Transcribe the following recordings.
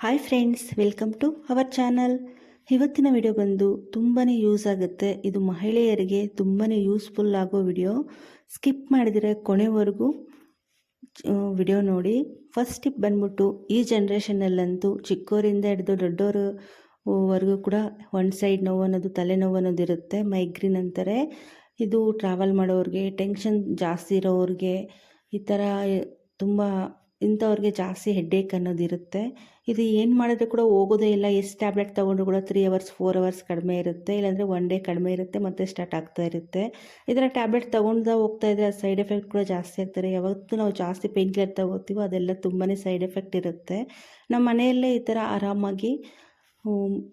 Hi friends welcome to our channel ಇವತ್ತಿನ video ಬಂದು ತುಂಬಾ ಯೂಸ್ ಆಗುತ್ತೆ. ಇದು ಮಹಿಳೆಯರಿಗೆ ತುಂಬಾ ಯೂಸ್ಫುಲ್ ಆಗೋ ವಿಡಿಯೋ ಸ್ಕಿಪ್ ಮಾಡಿದರೆ ಕೊನೆವರೆಗೂ ವಿಡಿಯೋ ನೋಡಿ. ಫಸ್ಟ್ ಟಿಪ್ ಬಂದ್ಬಿಟ್ಟು ಈ ಜನ್ರೇಷನಲ್ಲಂತೂ ಚಿಕ್ಕೋರಿಂದ ಹಿಡಿದು ದೊಡ್ಡವರು ವರೆಗೂ ಕೂಡ ಒನ್ ಸೈಡ್ ನೋವು ಅನ್ನೋದು ತಲೆನೋವು ಅನ್ನೋದು ಇರುತ್ತೆ. ಮೈಗ್ರೀನ್ ಅಂತಾರೆ. ಇದು ಟ್ರಾವೆಲ್ ಮಾಡೋರಿಗೆ ಟೆನ್ಷನ್ ಜಾಸ್ತಿ ಇರೋರಿಗೆ ಈ ಥರ ತುಂಬ ಇಂಥವ್ರಿಗೆ ಜಾಸ್ತಿ ಹೆಡ್ಡೇಕ್ ಅನ್ನೋದಿರುತ್ತೆ ಇದು ಏನು ಮಾಡಿದ್ರೆ ಕೂಡ ಹೋಗೋದೇ ಇಲ್ಲ. ಎಷ್ಟು ಟ್ಯಾಬ್ಲೆಟ್ ತೊಗೊಂಡ್ರು ಕೂಡ ತ್ರೀ ಅವರ್ಸ್ ಫೋರ್ ಅವರ್ಸ್ ಕಡಿಮೆ ಇರುತ್ತೆ. ಇಲ್ಲಾಂದರೆ ಒನ್ ಡೇ ಕಡಿಮೆ ಇರುತ್ತೆ, ಮತ್ತೆ ಸ್ಟಾರ್ಟ್ ಆಗ್ತಾ ಇರುತ್ತೆ. ಇದರ ಟ್ಯಾಬ್ಲೆಟ್ ತೊಗೊಂಡ್ತಾ ಹೋಗ್ತಾ ಇದ್ದರೆ ಸೈಡ್ ಎಫೆಕ್ಟ್ ಕೂಡ ಜಾಸ್ತಿ ಆಗ್ತಾರೆ. ಯಾವತ್ತೂ ನಾವು ಜಾಸ್ತಿ ಪೇನ್ ಕಿಲ್ಲರ್ ತಗೋತೀವೋ ಅದೆಲ್ಲ ತುಂಬಾ ಸೈಡ್ ಎಫೆಕ್ಟ್ ಇರುತ್ತೆ. ನಮ್ಮ ಮನೆಯಲ್ಲೇ ಈ ಥರ ಆರಾಮಾಗಿ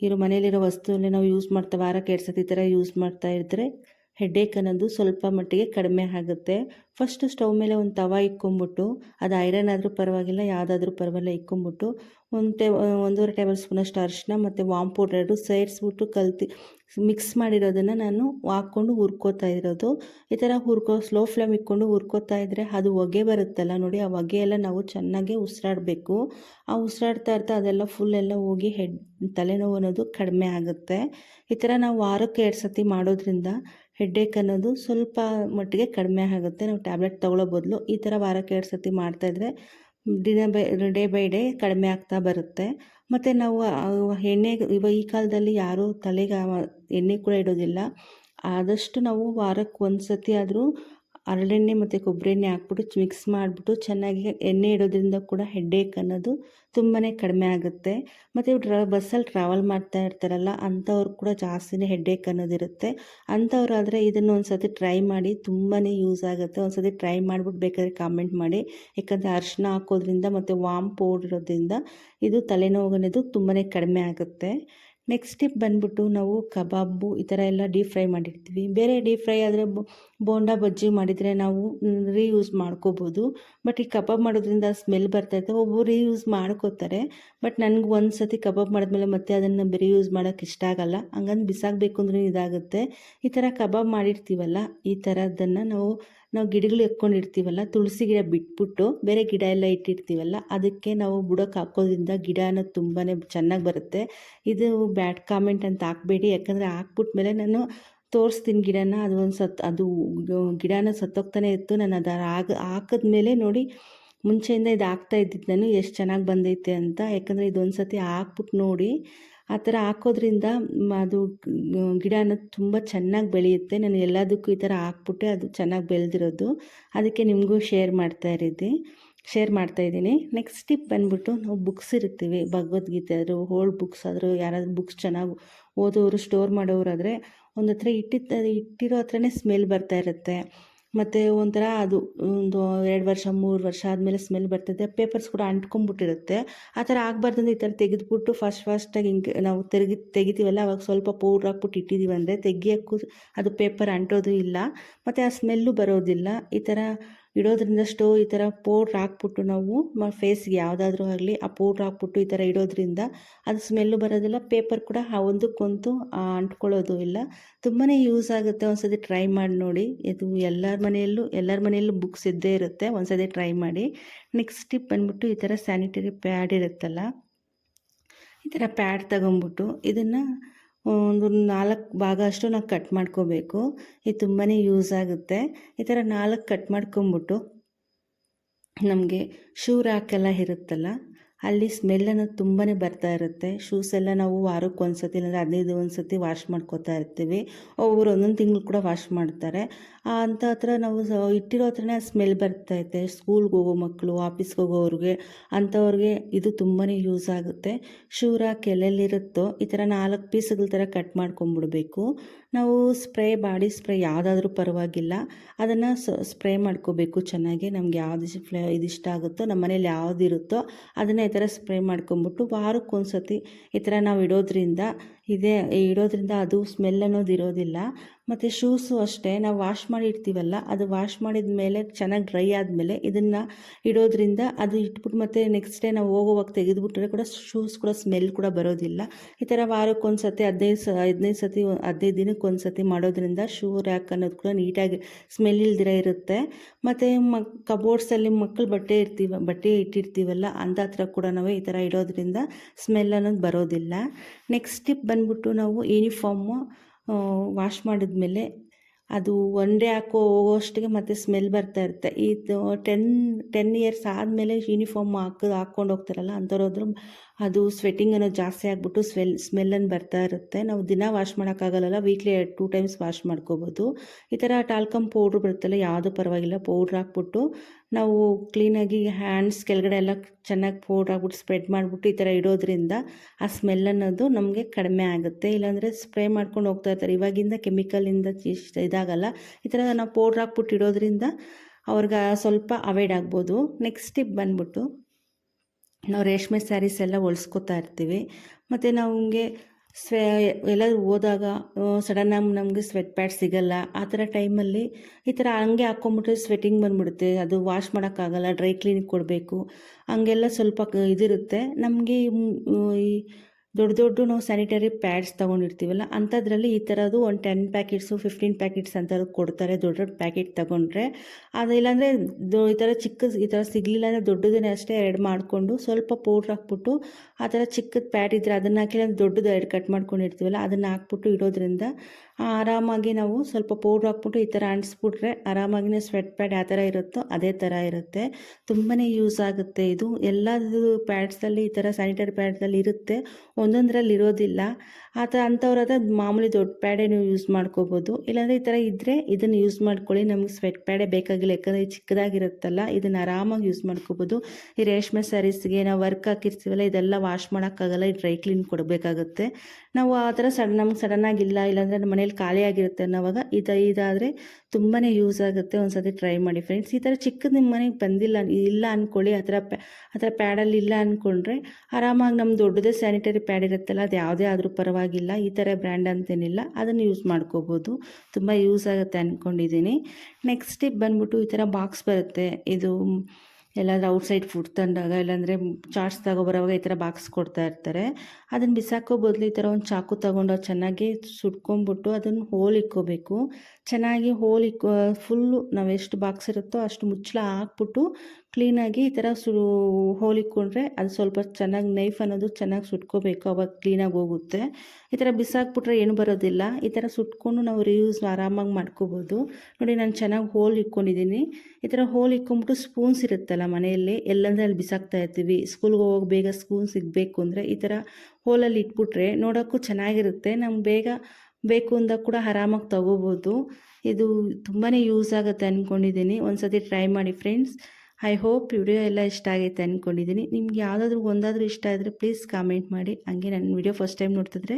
ಇರೋ ಮನೆಯಲ್ಲಿರೋ ವಸ್ತುವನ್ನೇ ನಾವು ಯೂಸ್ ಮಾಡ್ತಾ, ವಾರಕ್ಕೆ ಎರಡು ಸತಿ ಈ ಥರ ಯೂಸ್ ಮಾಡ್ತಾ ಇದ್ದರೆ ಹೆಡ್ಡೇಕ್ ಅನ್ನೋದು ಸ್ವಲ್ಪ ಮಟ್ಟಿಗೆ ಕಡಿಮೆ ಆಗುತ್ತೆ. ಫಸ್ಟ್ ಸ್ಟವ್ ಮೇಲೆ ಒಂದು ತವ ಇಕ್ಕೊಂಬಿಟ್ಟು ಅದು ಐರನ್ ಆದರೂ ಪರವಾಗಿಲ್ಲ, ಯಾವುದಾದ್ರೂ ಪರವಾಗಿಲ್ಲ ಇಕ್ಕೊಂಬಿಟ್ಟು ಒಂದು ಟೇ ಒಂದೂವರೆ ಟೇಬಲ್ ಸ್ಪೂನಷ್ಟು ಅರಿಶಿನ ಮತ್ತು ವಾಮ್ ಪೌಡ್ರ್ ಎರಡು ಸೇರಿಸ್ಬಿಟ್ಟು ಕಲ್ತಿ ಮಿಕ್ಸ್ ಮಾಡಿರೋದನ್ನು ನಾನು ಹಾಕ್ಕೊಂಡು ಹುರ್ಕೋತಾ ಇರೋದು. ಈ ಥರ ಹುರ್ಕೋ ಸ್ಲೋ ಫ್ಲೇಮ್ ಇಕ್ಕೊಂಡು ಹುರ್ಕೋತಾ ಇದ್ದರೆ ಅದು ಹೊಗೆ ಬರುತ್ತಲ್ಲ ನೋಡಿ, ಆ ಹೊಗೆ ಎಲ್ಲ ನಾವು ಚೆನ್ನಾಗಿ ಉಸಿರಾಡಬೇಕು. ಆ ಉಸಿರಾಡ್ತಾ ಇರ್ತಾ ಅದೆಲ್ಲ ಫುಲ್ ಎಲ್ಲ ಹೋಗಿ ಹೆಡ್ ತಲೆನೋವು ಅನ್ನೋದು ಕಡಿಮೆ ಆಗುತ್ತೆ. ಈ ಥರ ನಾವು ವಾರಕ್ಕೆ ಎರಡು ಸತಿ ಮಾಡೋದ್ರಿಂದ ಹೆಡ್ಡೇಕ್ ಅನ್ನೋದು ಸ್ವಲ್ಪ ಮಟ್ಟಿಗೆ ಕಡಿಮೆ ಆಗುತ್ತೆ. ನಾವು ಟ್ಯಾಬ್ಲೆಟ್ ತೊಗೊಳ್ಳೋ ಬದಲು ಈ ಥರ ವಾರಕ್ಕೆ ಎರಡು ಸತಿ ಮಾಡ್ತಾಯಿದ್ರೆ ದಿನ ಬೈ ಡೇ ಬೈ ಡೇ ಕಡಿಮೆ ಆಗ್ತಾ ಬರುತ್ತೆ. ಮತ್ತು ನಾವು ಎಣ್ಣೆ ಇವಾಗ ಈ ಕಾಲದಲ್ಲಿ ಯಾರೂ ತಲೆಗೆ ಎಣ್ಣೆ ಕೂಡ ಇಡೋದಿಲ್ಲ. ಆದಷ್ಟು ನಾವು ವಾರಕ್ಕೆ ಒಂದು ಸತಿ ಆದರೂ ಹರಳೆಣ್ಣೆ ಮತ್ತು ಕೊಬ್ಬರಿ ಎಣ್ಣೆ ಹಾಕ್ಬಿಟ್ಟು ಮಿಕ್ಸ್ ಮಾಡಿಬಿಟ್ಟು ಚೆನ್ನಾಗಿ ಎಣ್ಣೆ ಇಡೋದ್ರಿಂದ ಕೂಡ ಹೆಡ್ಡೇಕ್ ಅನ್ನೋದು ತುಂಬಾ ಕಡಿಮೆ ಆಗುತ್ತೆ. ಮತ್ತು ಟ್ರ ಬಸ್ಸಲ್ಲಿ ಟ್ರಾವೆಲ್ ಮಾಡ್ತಾ ಇರ್ತಾರಲ್ಲ ಅಂಥವ್ರು ಕೂಡ ಜಾಸ್ತಿನೇ ಹೆಡ್ಡೇಕ್ ಅನ್ನೋದಿರುತ್ತೆ ಅಂಥವ್ರಾದರೆ ಇದನ್ನು ಒಂದು ಸತಿ ಟ್ರೈ ಮಾಡಿ ತುಂಬಾ ಯೂಸ್ ಆಗುತ್ತೆ. ಒಂದು ಸತಿ ಟ್ರೈ ಮಾಡಿಬಿಟ್ಟು ಬೇಕಾದ್ರೆ ಕಾಮೆಂಟ್ ಮಾಡಿ. ಯಾಕಂದರೆ ಅರಿಶಿನ ಹಾಕೋದ್ರಿಂದ ಮತ್ತು ವಾಮ್ ಪೌಡ್ರ್ ಇರೋದ್ರಿಂದ ಇದು ತಲೆನೋವು ಅನ್ನೋದು ತುಂಬಾ ಕಡಿಮೆ ಆಗುತ್ತೆ. ನೆಕ್ಸ್ಟ್ ಸ್ಟೆಪ್ ಬಂದ್ಬಿಟ್ಟು ನಾವು ಕಬಾಬು ಈ ಥರ ಎಲ್ಲ ಡೀಪ್ ಫ್ರೈ ಮಾಡಿರ್ತೀವಿ. ಬೇರೆ ಡೀಪ್ ಫ್ರೈ ಆದರೆ ಬೋಂಡಾ ಬಜ್ಜಿ ಮಾಡಿದರೆ ನಾವು ರೀಯೂಸ್ ಮಾಡ್ಕೋಬೋದು. ಬಟ್ ಈ ಕಬಾಬ್ ಮಾಡೋದ್ರಿಂದ ಸ್ಮೆಲ್ ಬರ್ತೈತೆ ಒಬ್ಬರು ರೀಯೂಸ್ ಮಾಡ್ಕೋತಾರೆ. ಬಟ್ ನನಗೆ ಒಂದು ಸತಿ ಕಬಾಬ್ ಮಾಡಿದ್ಮೇಲೆ ಮತ್ತೆ ಅದನ್ನು ರೀಯೂಸ್ ಮಾಡೋಕ್ಕೆ ಇಷ್ಟ ಆಗಲ್ಲ. ಹಂಗಂದು ಬಿಸಾಕಬೇಕು ಅಂದ್ರೆ ಇದಾಗುತ್ತೆ. ಈ ಥರ ಕಬಾಬ್ ಮಾಡಿರ್ತೀವಲ್ಲ, ಈ ಥರದ್ದನ್ನು ನಾವು ನಾವು ಗಿಡಗಳು ಎಕ್ಕೊಂಡಿರ್ತೀವಲ್ಲ ತುಳಸಿ ಗಿಡ ಬಿಟ್ಬಿಟ್ಟು ಬೇರೆ ಗಿಡ ಎಲ್ಲ ಇಟ್ಟಿರ್ತೀವಲ್ಲ, ಅದಕ್ಕೆ ನಾವು ಬುಡಕ್ಕೆ ಹಾಕೋದ್ರಿಂದ ಗಿಡ ಅನ್ನೋದು ತುಂಬಾ ಚೆನ್ನಾಗಿ ಬರುತ್ತೆ. ಇದು ಬ್ಯಾಡ್ ಕಾಮೆಂಟ್ ಅಂತ ಹಾಕ್ಬೇಡಿ, ಯಾಕಂದರೆ ಹಾಕ್ಬಿಟ್ಮೇಲೆ ನಾನು ತೋರಿಸ್ತೀನಿ ಗಿಡನ, ಅದು ಒಂದು ಸತ್, ಅದು ಗಿಡನ ಸತ್ತೋಗ್ತಾನೆ ಇತ್ತು, ನಾನು ಅದು ಆಗ ಹಾಕಿದ್ಮೇಲೆ ನೋಡಿ ಮುಂಚೆಯಿಂದ ಇದು ಹಾಕ್ತಾ ಇದ್ದಿದ್ದು ನಾನು ಎಷ್ಟು ಚೆನ್ನಾಗಿ ಬಂದೈತೆ ಅಂತ, ಯಾಕಂದರೆ ಇದೊಂದು ಸತಿ ಹಾಕ್ಬಿಟ್ಟು ನೋಡಿ ಆ ಥರ ಹಾಕೋದ್ರಿಂದ ಅದು ಗಿಡ ಅನ್ನೋದು ತುಂಬ ಚೆನ್ನಾಗಿ ಬೆಳೆಯುತ್ತೆ. ನಾನು ಎಲ್ಲದಕ್ಕೂ ಈ ಥರ ಹಾಕ್ಬಿಟ್ಟೆ, ಅದು ಚೆನ್ನಾಗಿ ಬೆಳೆದಿರೋದು. ಅದಕ್ಕೆ ನಿಮಗೂ ಶೇರ್ ಮಾಡ್ತಾ ಇರಿದ್ದೆ, ಶೇರ್ ಮಾಡ್ತಾ ಇದ್ದೀನಿ. ನೆಕ್ಸ್ಟ್ ಟಿಪ್ ಬಂದ್ಬಿಟ್ಟು ನಾವು ಬುಕ್ಸ್ ಇರ್ತೀವಿ ಭಗವದ್ಗೀತೆ ಆದರೂ ಓಲ್ಡ್ ಬುಕ್ಸ್ ಆದರೂ, ಯಾರಾದರೂ ಬುಕ್ಸ್ ಚೆನ್ನಾಗಿ ಓದೋರು ಸ್ಟೋರ್ ಮಾಡೋರಾದರೆ ಒಂದು ಹತ್ರ ಇಟ್ಟಿದ್ದ, ಇಟ್ಟಿರೋ ಹತ್ರನೇ ಸ್ಮೆಲ್ ಬರ್ತಾ ಇರುತ್ತೆ. ಮತ್ತು ಒಂಥರ ಅದು, ಒಂದು ಎರಡು ವರ್ಷ, ಮೂರು ವರ್ಷ ಆದಮೇಲೆ ಸ್ಮೆಲ್ ಬರ್ತದೆ. ಪೇಪರ್ಸ್ ಕೂಡ ಅಂಟ್ಕೊಂಡ್ಬಿಟ್ಟಿರುತ್ತೆ. ಆ ಥರ ಆಗಬಾರ್ದಂದ್ರೆ ಈ ಥರ ತೆಗೆದುಬಿಟ್ಟು ಫಸ್ಟ್ ಫಸ್ಟಾಗಿ ಹಿಂಗೆ ನಾವು ತೆಗಿ ತೆಗಿತೀವಲ್ಲ, ಅವಾಗ ಸ್ವಲ್ಪ ಪೌಡ್ರ್ ಹಾಕ್ಬಿಟ್ಟು ಇಟ್ಟಿದ್ದೀವಿ ಅಂದರೆ ತೆಗಿಯೋಕ್ಕೂ ಅದು ಪೇಪರ್ ಅಂಟೋದು ಇಲ್ಲ. ಮತ್ತು ಆ ಸ್ಮೆಲ್ಲು ಬರೋದಿಲ್ಲ. ಈ ಥರ ಇಡೋದ್ರಿಂದ ಸ್ಟೋ ಈ ಥರ ಪೌಡ್ರ್ ಹಾಕ್ಬಿಟ್ಟು ನಾವು ಫೇಸ್ಗೆ ಯಾವುದಾದ್ರೂ ಆಗಲಿ ಆ ಪೌಡ್ರ್ ಹಾಕ್ಬಿಟ್ಟು ಈ ಥರ ಇಡೋದ್ರಿಂದ ಅದು ಸ್ಮೆಲ್ಲು ಬರೋದಿಲ್ಲ. ಪೇಪರ್ ಕೂಡ ಆ ಒಂದಕ್ಕೊಂದು ಅಂಟ್ಕೊಳ್ಳೋದು ಇಲ್ಲ. ತುಂಬಾ ಯೂಸ್ ಆಗುತ್ತೆ. ಒಂದ್ಸತಿ ಟ್ರೈ ಮಾಡಿ ನೋಡಿ. ಇದು ಎಲ್ಲರ ಮನೆಯಲ್ಲೂ ಎಲ್ಲರ ಮನೆಯಲ್ಲೂ ಬುಕ್ಸ್ ಇದ್ದೇ ಇರುತ್ತೆ. ಒಂದ್ಸತಿ ಟ್ರೈ ಮಾಡಿ. ನೆಕ್ಸ್ಟ್ ಟಿಪ್ ಬಂದ್ಬಿಟ್ಟು ಈ ಥರ ಸ್ಯಾನಿಟರಿ ಪ್ಯಾಡ್ ಇರುತ್ತಲ್ಲ, ಈ ಥರ ಪ್ಯಾಡ್ ತಗೊಂಬಿಟ್ಟು ಇದನ್ನು ಒಂದು ನಾಲ್ಕು ಭಾಗ ಅಷ್ಟು ನಾವು ಕಟ್ ಮಾಡ್ಕೋಬೇಕು. ಇದು ತುಂಬಾ ಯೂಸ್ ಆಗುತ್ತೆ. ಈ ಥರ ನಾಲ್ಕು ಕಟ್ ಮಾಡ್ಕೊಂಬಿಟ್ಟು ನಮಗೆ ಶೂ ಹಾಕೆಲ್ಲ ಇರುತ್ತಲ್ಲ ಅಲ್ಲಿ ಸ್ಮೆಲ್ ಅನ್ನೋದು ತುಂಬಾ ಬರ್ತಾ ಇರುತ್ತೆ. ಶೂಸ್ ಎಲ್ಲ ನಾವು ವಾರಕ್ಕೆ ಒಂದು ಸತಿ ಇಲ್ಲಾಂದರೆ ಹದಿನೈದು ಒಂದು ಸತಿ ವಾಶ್ ಮಾಡ್ಕೋತಾ ಇರ್ತೀವಿ. ಒಬ್ಬರು ಒಂದೊಂದು ತಿಂಗಳು ಕೂಡ ವಾಶ್ ಮಾಡ್ತಾರೆ. ಅಂಥ ಹತ್ರ ನಾವು ಇಟ್ಟಿರೋ ಹತ್ರನೇ ಸ್ಮೆಲ್ ಬರ್ತೈತೆ ಸ್ಕೂಲ್ಗೆ ಹೋಗೋ ಮಕ್ಕಳು ಆಫೀಸ್ಗೆ ಹೋಗೋವ್ರಿಗೆ, ಅಂಥವ್ರಿಗೆ ಇದು ತುಂಬಾ ಯೂಸ್ ಆಗುತ್ತೆ. ಶೂರ ಕೆಲಲ್ಲಿರುತ್ತೋ ಈ ಥರ ನಾಲ್ಕು ಪೀಸ್ಗಳ ಥರ ಕಟ್ ಮಾಡ್ಕೊಂಬಿಡ್ಬೇಕು. ನಾವು ಸ್ಪ್ರೇ ಬಾಡಿ ಸ್ಪ್ರೇ ಯಾವುದಾದ್ರೂ ಪರವಾಗಿಲ್ಲ. ಅದನ್ನು ಸ್ಪ್ರೇ ಮಾಡ್ಕೋಬೇಕು ಚೆನ್ನಾಗಿ. ನಮ್ಗೆ ಯಾವ್ದು ಫ್ಲೇ, ಇದಿಷ್ಟ ಆಗುತ್ತೋ ನಮ್ಮ ಮನೇಲಿ ಯಾವುದಿರುತ್ತೋ, ಅದನ್ನು ಈ ಥರ ಸ್ಪ್ರೇ ಮಾಡ್ಕೊಂಬಿಟ್ಟು ವಾರಕ್ಕೊಂದ್ಸತಿ ಸತಿ ಈ ಥರ ನಾವು ಇಡೋದ್ರಿಂದ, ಇದೇ, ಇಡೋದ್ರಿಂದ ಅದು ಸ್ಮೆಲ್ ಅನ್ನೋದು ಇರೋದಿಲ್ಲ ಮತ್ತು ಶೂಸು ಅಷ್ಟೇ, ನಾವು ವಾಶ್ ಮಾಡಿ ಇಡ್ತೀವಲ್ಲ, ಅದು ವಾಶ್ ಮಾಡಿದ ಮೇಲೆ ಚೆನ್ನಾಗಿ ಡ್ರೈ ಆದಮೇಲೆ ಇದನ್ನು ಇಡೋದ್ರಿಂದ ಅದು ಇಟ್ಬಿಟ್ಟು ಮತ್ತೆ ನೆಕ್ಸ್ಟ್ ಡೇ ನಾವು ಹೋಗೋವಾಗ ತೆಗೆದುಬಿಟ್ರೆ ಕೂಡ ಶೂಸ್ ಕೂಡ ಸ್ಮೆಲ್ ಕೂಡ ಬರೋದಿಲ್ಲ. ಈ ಥರ ವಾರಕ್ಕೊಂದು ಸತಿ ಹದಿನೈದು ಸ, ಹದಿನೈದು ಸತಿ, ಹದಿನೈದು ದಿನಕ್ಕೆ ಸತಿ ಮಾಡೋದ್ರಿಂದ ಶೂ ರ್ಯಾಕ್ ಅನ್ನೋದು ಕೂಡ ನೀಟಾಗಿ ಸ್ಮೆಲ್ ಇಲ್ದಿರ ಇರುತ್ತೆ. ಮತ್ತು ಮಕ್ ಕಬೋರ್ಡ್ಸಲ್ಲಿ ಮಕ್ಕಳು ಬಟ್ಟೆ ಇರ್ತೀವ, ಬಟ್ಟೆ ಇಟ್ಟಿರ್ತೀವಲ್ಲ ಅಂಥ ಹತ್ರ ಕೂಡ ನಾವು ಈ ಥರ ಇಡೋದ್ರಿಂದ ಸ್ಮೆಲ್ ಅನ್ನೋದು ಬರೋದಿಲ್ಲ. ನೆಕ್ಸ್ಟ್ ಟಿಪ್ ಬಂದ್ಬಿಟ್ಟು ನಾವು ಯೂನಿಫಾರ್ಮು ವಾಶ್ ಮಾಡಿದ್ಮೇಲೆ ಅದು ಡೇ ಹಾಕೋ ಹೋಗೋಷ್ಟಿಗೆ ಮತ್ತೆ ಸ್ಮೆಲ್ ಬರ್ತಾ ಇರುತ್ತೆ. ಇದು ಟೆನ್ ಟೆನ್ ಇಯರ್ಸ್ ಆದಮೇಲೆ ಯೂನಿಫಾರ್ಮ್ ಹಾಕಿ ಹಾಕ್ಕೊಂಡು ಹೋಗ್ತಾರಲ್ಲ ಅಂಥವ್ರಾದ್ರೂ ಅದು ಸ್ವೆಟ್ಟಿಂಗ್ ಅನ್ನೋದು ಜಾಸ್ತಿ ಆಗಿಬಿಟ್ಟು ಸ್ವೆಲ್ ಸ್ಮೆಲ್ಲನ್ನು ಬರ್ತಾ ಇರುತ್ತೆ. ನಾವು ದಿನ ವಾಶ್ ಮಾಡೋಕ್ಕಾಗಲ್ಲ ವೀಕ್ಲಿ ಟೂ ಟೈಮ್ಸ್ ವಾಶ್ ಮಾಡ್ಕೋಬೋದು. ಈ ಥರ ಟಾಲ್ಕಮ್ ಪೌಡ್ರ್ ಬರುತ್ತಲ್ಲ, ಯಾವುದೂ ಪರವಾಗಿಲ್ಲ ಪೌಡ್ರ್ ಹಾಕ್ಬಿಟ್ಟು ನಾವು ಕ್ಲೀನಾಗಿ ಹ್ಯಾಂಡ್ಸ್ ಕೆಳಗಡೆ ಎಲ್ಲ ಚೆನ್ನಾಗಿ ಪೌಡ್ರ್ ಹಾಕ್ಬಿಟ್ಟು ಸ್ಪ್ರೆಡ್ ಮಾಡಿಬಿಟ್ಟು ಈ ಥರ ಇಡೋದ್ರಿಂದ ಆ ಸ್ಮೆಲ್ ಅನ್ನೋದು ನಮಗೆ ಕಡಿಮೆ ಆಗುತ್ತೆ. ಇಲ್ಲಾಂದರೆ ಸ್ಪ್ರೇ ಮಾಡ್ಕೊಂಡು ಹೋಗ್ತಾ ಇರ್ತಾರೆ. ಇವಾಗಿಂದ ಕೆಮಿಕಲಿಂದ ಇದಾಗಲ್ಲ. ಈ ಥರ ನಾವು ಪೌಡ್ರ್ ಹಾಕ್ಬಿಟ್ಟು ಇಡೋದ್ರಿಂದ ಅವ್ರಿಗೆ ಸ್ವಲ್ಪ ಅವಾಯ್ಡ್ ಆಗ್ಬೋದು. ನೆಕ್ಸ್ಟ್ ಟಿಪ್ ಬಂದ್ಬಿಟ್ಟು ನಾವು ರೇಷ್ಮೆ ಸ್ಯಾರೀಸ್ ಎಲ್ಲ ಹೊಲ್ಸ್ಕೊತಾ ಇರ್ತೀವಿ. ಮತ್ತು ನಮಗೆ ಸ್ವೆ ಎಲ್ಲಾದರೂ ಹೋದಾಗ ಸಡನ್ನಾಗಿ ನಮಗೆ ಸ್ವೆಟ್ ಪ್ಯಾಡ್ ಸಿಗಲ್ಲ. ಆ ಥರ ಟೈಮಲ್ಲಿ ಈ ಥರ ಹಂಗೆ ಹಾಕ್ಕೊಂಬಿಟ್ರೆ ಸ್ವೆಟಿಂಗ್ ಬಂದ್ಬಿಡುತ್ತೆ. ಅದು ವಾಶ್ ಮಾಡೋಕ್ಕಾಗಲ್ಲ ಡ್ರೈ ಕ್ಲೀನಿಗೆ ಕೊಡಬೇಕು. ಹಂಗೆಲ್ಲ ಸ್ವಲ್ಪ ಇದಿರುತ್ತೆ. ನಮಗೆ ಈ ದೊಡ್ಡ ದೊಡ್ಡ ನಾವು ಸ್ಯಾನಿಟರಿ ಪ್ಯಾಡ್ಸ್ ತೊಗೊಂಡಿರ್ತೀವಲ್ಲ, ಅಂಥದ್ರಲ್ಲಿ ಈ ಥರದ್ದು ಒಂದು ಟೆನ್ ಪ್ಯಾಕೆಟ್ಸು ಫಿಫ್ಟೀನ್ ಪ್ಯಾಕೆಟ್ಸ್ ಅಂತ ಕೊಡ್ತಾರೆ, ದೊಡ್ಡ ದೊಡ್ಡ ಪ್ಯಾಕೆಟ್ ತೊಗೊಂಡ್ರೆ. ಅದು ಇಲ್ಲಾಂದರೆ ಈ ಥರ ಚಿಕ್ಕ ಈ ಥರ ಸಿಗಲಿಲ್ಲ ಅಂದರೆ ದೊಡ್ಡದನ್ನೇ ಅಷ್ಟೇ ಎರಡು ಮಾಡಿಕೊಂಡು ಸ್ವಲ್ಪ ಪೌಡ್ರ್ ಹಾಕ್ಬಿಟ್ಟು ಆ ಥರ ಚಿಕ್ಕದ ಪ್ಯಾಡ್ ಇದ್ದರೆ ಅದನ್ನು ಹಾಕಿ ನಾವು ದೊಡ್ಡದು ಎರಡು ಕಟ್ ಮಾಡ್ಕೊಂಡಿರ್ತೀವಲ್ಲ, ಅದನ್ನು ಹಾಕ್ಬಿಟ್ಟು ಇಡೋದ್ರಿಂದ ಆರಾಮಾಗಿ ನಾವು ಸ್ವಲ್ಪ ಪೌಡ್ರ್ ಹಾಕ್ಬಿಟ್ಟು ಈ ಥರ ಅಂಟಿಸ್ಬಿಟ್ರೆ ಆರಾಮಾಗಿನೇ ಸ್ವೆಟ್ ಪ್ಯಾಡ್ ಯಾವ ಥರ ಇರುತ್ತೋ ಅದೇ ಥರ ಇರುತ್ತೆ. ತುಂಬಾ ಯೂಸ್ ಆಗುತ್ತೆ ಇದು. ಎಲ್ಲದು ಪ್ಯಾಡ್ಸಲ್ಲಿ ಈ ಥರ ಸ್ಯಾನಿಟರಿ ಪ್ಯಾಡ್ಸಲ್ಲಿ ಇರುತ್ತೆ. ಒಂದೊಂದರಲ್ಲಿ ಇರೋದಿಲ್ಲ. ಆ ಥರ ಹತ್ರ ಮಾಮೂಲಿ ದೊಡ್ಡ ಪ್ಯಾಡೆ ನೀವು ಯೂಸ್ ಮಾಡ್ಕೋಬೋದು. ಇಲ್ಲಾಂದರೆ ಈ ಥರ ಇದ್ದರೆ ಇದನ್ನು ಯೂಸ್ ಮಾಡ್ಕೊಳ್ಳಿ. ನಮಗೆ ಸ್ವೆಟ್ ಪ್ಯಾಡೆ ಬೇಕಾಗಿಲ್ಲ. ಯಾಕಂದರೆ ಚಿಕ್ಕದಾಗಿರುತ್ತಲ್ಲ, ಇದನ್ನು ಆರಾಮಾಗಿ ಯೂಸ್ ಮಾಡ್ಕೋಬೋದು. ಈ ರೇಷ್ಮೆ ಸ್ಯಾರೀಸ್ಗೆ ನಾವು ವರ್ಕ್ ಹಾಕಿರ್ತೀವಲ್ಲ, ಇದೆಲ್ಲ ವಾಶ್ ಮಾಡೋಕ್ಕಾಗಲ್ಲ, ಈ ಡ್ರೈ ಕ್ಲೀನ್ ಕೊಡಬೇಕಾಗುತ್ತೆ. ನಾವು ಆ ಥರ ಸಡ್, ನಮ್ಗೆ ಸಡನ್ನಾಗಿಲ್ಲ ಇಲ್ಲಾಂದರೆ ನಮ್ಮ ಮನೇಲಿ ಖಾಲಿ ಆಗಿರುತ್ತೆ ಅನ್ನೋವಾಗ ಇದು, ಇದಾದರೆ ತುಂಬಾ ಯೂಸ್ ಆಗುತ್ತೆ. ಒಂದು ಸತಿ ಟ್ರೈ ಮಾಡಿ ಫ್ರೆಂಡ್ಸ್ ಈ ಥರ ಚಿಕ್ಕದು ನಿಮ್ಮ ಮನೆಗೆ ಬಂದಿಲ್ಲ ಇಲ್ಲ ಅಂದ್ಕೊಳ್ಳಿ ಆ ಥರ ಪ್ಯಾ, ಆ ಥರ ಪ್ಯಾಡಲ್ಲಿ ಇಲ್ಲ ಅಂದ್ಕೊಂಡ್ರೆ ಆರಾಮಾಗಿ ನಮ್ಮ ದೊಡ್ಡದೇ ಸ್ಯಾನಿಟರಿ ಪ್ಯಾಡ್ ಇರುತ್ತಲ್ಲ, ಅದು ಯಾವುದೇ ಆದರೂ ಪರವಾಗಿಲ್ಲ ಈ ಥರ ಬ್ರ್ಯಾಂಡ್ ಅಂತೇನಿಲ್ಲ, ಅದನ್ನು ಯೂಸ್ ಮಾಡ್ಕೋಬೋದು. ತುಂಬ ಯೂಸ್ ಆಗುತ್ತೆ ಅಂದ್ಕೊಂಡಿದ್ದೀನಿ ನೆಕ್ಸ್ಟ್ ಸ್ಟೆಪ್ ಬಂದ್ಬಿಟ್ಟು ಈ ಥರ ಬಾಕ್ಸ್ ಬರುತ್ತೆ. ಇದು ಎಲ್ಲಾದರೂ ಔಟ್ಸೈಡ್ ಫುಡ್ ತಂದಾಗ, ಇಲ್ಲಾಂದರೆ ಚಾಟ್ಸ್ ತಗೊಬರೋವಾಗ ಈ ಥರ ಬಾಕ್ಸ್ ಕೊಡ್ತಾ ಇರ್ತಾರೆ. ಅದನ್ನು ಬಿಸಾಕೋ ಬದಲು ಈ ಥರ ಒಂದು ಚಾಕು ತಗೊಂಡು ಚೆನ್ನಾಗಿ ಸುಟ್ಕೊಂಬಿಟ್ಟು ಅದನ್ನು ಹೋಲ್ ಇಕ್ಕೋಬೇಕು. ಚೆನ್ನಾಗಿ ಹೋಲ್ ಇಕ್ಕೋ ಫುಲ್ಲು ನಾವು ಎಷ್ಟು ಬಾಕ್ಸ್ ಇರುತ್ತೋ ಅಷ್ಟು ಮುಚ್ಚಳ ಹಾಕ್ಬಿಟ್ಟು ಕ್ಲೀನಾಗಿ ಈ ಥರ ಸು ಹೋಲಿಕೊಂಡ್ರೆ ಅದು ಸ್ವಲ್ಪ ಚೆನ್ನಾಗಿ ನೈಫ್ ಅನ್ನೋದು ಚೆನ್ನಾಗಿ ಸುಟ್ಕೋಬೇಕು ಅವಾಗ ಕ್ಲೀನಾಗಿ ಹೋಗುತ್ತೆ. ಈ ಥರ ಬಿಸಾಕ್ಬಿಟ್ರೆ ಏನು ಬರೋದಿಲ್ಲ. ಈ ಥರ ಸುಟ್ಕೊಂಡು ನಾವು ರಿಯೂಸ್ ಆರಾಮಾಗಿ ಮಾಡ್ಕೋಬೋದು. ನೋಡಿ ನಾನು ಚೆನ್ನಾಗಿ ಹೋಲ್ ಇಟ್ಕೊಂಡಿದ್ದೀನಿ. ಈ ಥರ ಹೋಲ್ ಇಕ್ಕೊಂಬಿಟ್ಟು ಸ್ಪೂನ್ಸ್ ಇರುತ್ತಲ್ಲ ಮನೆಯಲ್ಲಿ, ಎಲ್ಲಂದ್ರೆ ಅಲ್ಲಿ ಬಿಸಾಕ್ತಾ ಇರ್ತೀವಿ. ಸ್ಕೂಲ್ಗೆ ಹೋಗಿ ಬೇಗ ಸ್ಪೂನ್ ಸಿಗಬೇಕು ಅಂದರೆ ಈ ಥರ ಹೋಲಲ್ಲಿ ಇಟ್ಬಿಟ್ರೆ ನೋಡೋಕ್ಕೂ ಚೆನ್ನಾಗಿರುತ್ತೆ. ನಮ್ಗೆ ಬೇಗ ಬೇಕು ಅಂದಾಗ ಕೂಡ ಆರಾಮಾಗಿ ತಗೋಬೋದು. ಇದು ತುಂಬಾ ಯೂಸ್ ಆಗುತ್ತೆ ಅಂದ್ಕೊಂಡಿದ್ದೀನಿ ಒಂದು ಸತಿ ಟ್ರೈ ಮಾಡಿ ಫ್ರೆಂಡ್ಸ್ ಐ ಹೋಪ್ ವಿಡಿಯೋ ಎಲ್ಲ ಇಷ್ಟ ಆಗೈತೆ ಅಂದ್ಕೊಂಡಿದ್ದೀನಿ ನಿಮ್ಗೆ ಯಾವುದಾದ್ರೂ ಒಂದಾದರೂ ಇಷ್ಟ ಆದರೆ ಪ್ಲೀಸ್ ಕಾಮೆಂಟ್ ಮಾಡಿ. ಹಂಗೆ ನನ್ನ ವಿಡಿಯೋ ಫಸ್ಟ್ ಟೈಮ್ ನೋಡ್ತಿದ್ರೆ